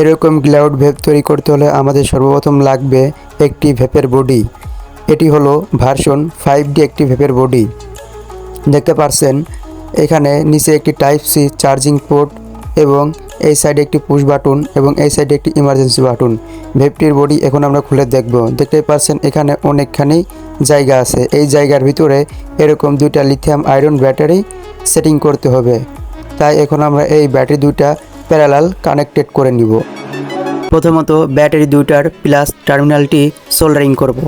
এরকম গ্লাউড ভেপ তৈরি করতে হলে আমাদের সর্বপ্রথম লাগবে একটি ভেপের বডি এটি হলো ভার্সন ফাইভ ডি একটি ভেপের বডি দেখতে পারছেন, এখানে নিচে একটি টাইপ সি চার্জিং পোর্ট এবং এই সাইডে একটি পুশ বাটন এবং এই সাইডে একটি ইমার্জেন্সি বাটন ভেপটির বডি এখন আমরা খুলে দেখব। দেখতেই পাচ্ছেন, এখানে অনেকখানি জায়গা আছে। এই জায়গার ভিতরে এরকম দুইটা লিথিয়াম আয়রন ব্যাটারি সেটিং করতে হবে। তাই এখন আমরা এই ব্যাটারি দুইটা প্যারালাল কানেক্টেড করে নিব প্রথমত ব্যাটারি দুইটার প্লাস টার্মিনালটি সোল্ডারিং করব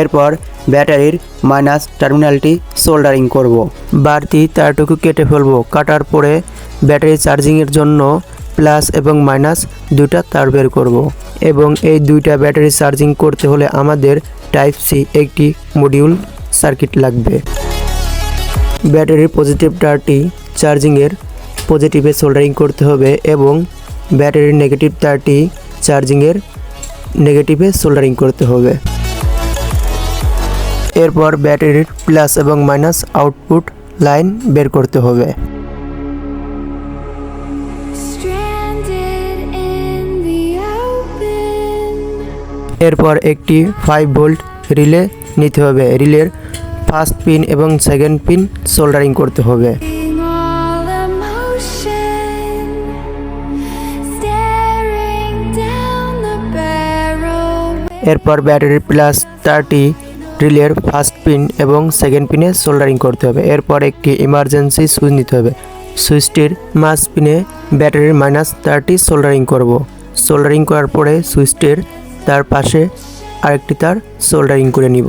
এরপর ব্যাটারির মাইনাস টার্মিনালটি সোল্ডারিং করব। বাড়তি তারটুকু কেটে ফেলব কাটার পরে ব্যাটারি চার্জিংয়ের জন্য প্লাস এবং মাইনাস দুইটা তার বের করব। এবং এই দুইটা ব্যাটারি চার্জিং করতে হলে আমাদের টাইপ সি একটি মডিউল সার্কিট লাগবে ব্যাটারির পজিটিভ তারটি চার্জিংয়ের পজিটিভে সোল্ডারিং করতে হবে এবং ব্যাটারির নেগেটিভ তারটি চার্জিংয়ের নেগেটিভে সোল্ডারিং করতে হবে। এরপর ব্যাটারির প্লাস এবং মাইনাস আউটপুট লাইন বের করতে হবে. এরপর একটি ফাইভ ভোল্ট রিলে নিতে হবে। রিলের ফার্স্ট পিন এবং সেকেন্ড পিন সোল্ডারিং করতে হবে. এরপর ব্যাটারির প্লাস তারটি রিলের ফার্স্ট পিন এবং সেকেন্ড পিনে সোল্ডারিং করতে হবে। এরপর একটি ইমার্জেন্সি সুইচ নিতে হবে। সুইচটির মাস পিনে ব্যাটারির মাইনাস তারটি সোল্ডারিং করব। সোল্ডারিং করার পরে সুইচটির তার পাশে আরেকটি তার সোল্ডারিং করে নিব।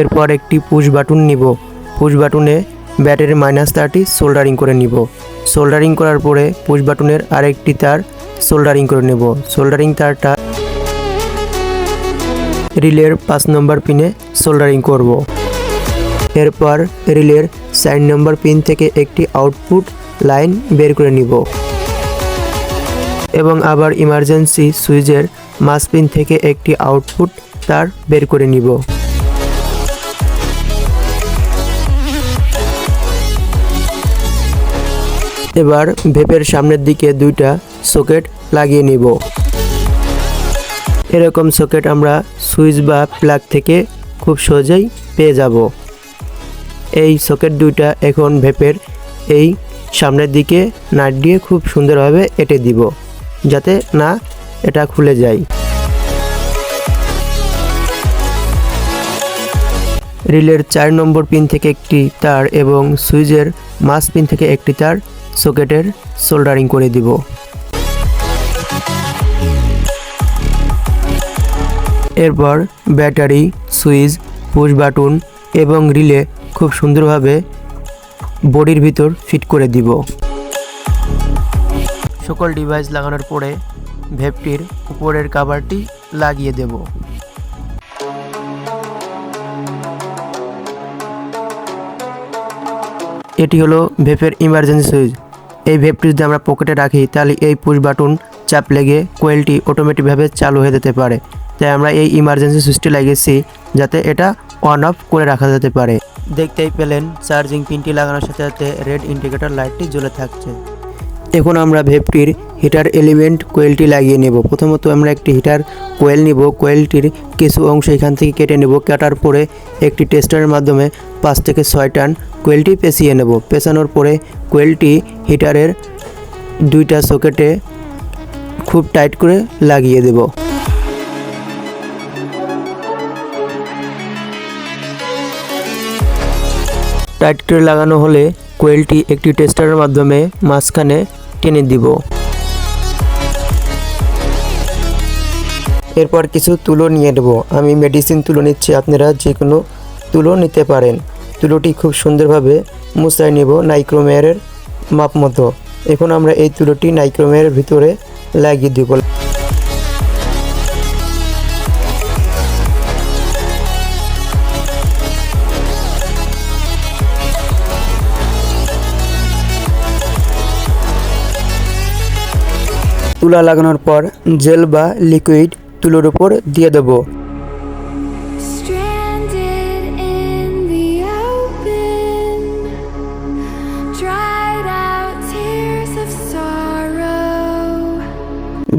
এরপর একটি পুশ বাটন নিব। পুশ বাটনে ব্যাটারির মাইনাস তারটি সোল্ডারিং করে নিব। সোল্ডারিং করার পরে পুশ বাটনের আরেকটি তার সোল্ডারিং করে নেব। সোল্ডারিং তারটা রিলের পাঁচ নম্বর পিনে সোল্ডারিং করব। এরপর রিলের চার নম্বর পিন থেকে একটি আউটপুট লাইন বের করে নিব। এবং আবার ইমার্জেন্সি সুইচের মাস পিন থেকে একটি আউটপুট তার বের করে নিব। এবার ভেপের সামনের দিকে দুইটা সকেট লাগিয়ে নিব। এরকম সকেট আমরা সুইচ বা প্লাগ থেকে খুব সহজেই পেয়ে যাব। এই সকেট দুইটা এখন ভেপের এই সামনের দিকে নাট দিয়ে খুব সুন্দরভাবে এঁটে দিব, যাতে না এটা খুলে যায়। রিলের চার নম্বর পিন থেকে একটি তার এবং সুইচের মাস পিন থেকে একটি তার সকেটের সোল্ডারিং করে দিব। এরপর ব্যাটারি, সুইচ, পুশ বাটন এবং রিলে খুব সুন্দরভাবে বডির ভিতর ফিট করে দিব। সকল ডিভাইস লাগানোর পরে ভেপটির উপরের কাভারটি লাগিয়ে দেব। এটি হলো ভেপের ইমার্জেন্সি সুইচ। এই ভেপটি যদি আমরা পকেটে রাখি, তাহলে এই পুশ বাটন চাপ লেগে কোয়েলটি অটোমেটিকভাবে চালু হয়ে যেতে পারে। তাই আমরা এই ইমার্জেন্সি সুইচটি লাগিয়েছি, যাতে এটা অন অফ করে রাখা যেতে পারে। দেখতেই পেলেন চার্জিং পিনটি লাগানোর সাথে সাথে রেড ইন্ডিকেটর লাইটটি জ্বলে থাকছে। এখন আমরা ভেপটির হিটার এলিমেন্ট কোয়েলটি লাগিয়ে নেব। প্রথমত আমরা একটি হিটার কোয়েল নিব। কোয়েলটির কিছু অংশ এখান থেকে কেটে নেব। কাটার পরে একটি টেস্টারের মাধ্যমে পাঁচ থেকে ছয় টান কোয়েলটি পেঁচিয়ে নেব। পেঁচানোর পরে কোয়েলটি হিটারের দুইটা সকেটে খুব টাইট করে লাগিয়ে দেব। টাইট করে লাগানো হলে কোয়েলটি একটি টেস্টারের মাধ্যমে মাঝখানে টেনে দিব। এরপর কিছু তুলো নিয়ে নেব। আমি মেডিসিন তুলো নিচ্ছি, আপনারা যে কোনো তুলো নিতে পারেন। তুলোটি খুব সুন্দরভাবে মুছায় নেব নাইক্রোমেয়ারের মাপ মতো। এখন আমরা এই তুলোটি নাইক্রোমেয়ারের ভিতরে লাগিয়ে দিব। তুলা লাগানোর পর জেল বা লিকুইড তুলোর উপর দিয়ে দেব।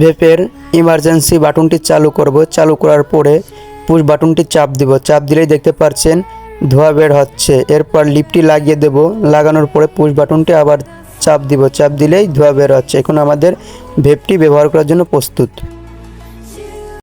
ভেপের ইমার্জেন্সি বাটনটি চালু করব। চালু করার পরে পুশ বাটনটি চাপ দেব। চাপ দিলেই দেখতে পাচ্ছেন ধোয়া বের হচ্ছে। এরপর লিপটি লাগিয়ে দেব। লাগানোর পরে পুশ বাটনটি আবার চাপ দিব চাপ দিলেই ধোয়া বের হচ্ছে। এখন আমাদের ভেপটি ব্যবহার করার জন্য প্রস্তুত।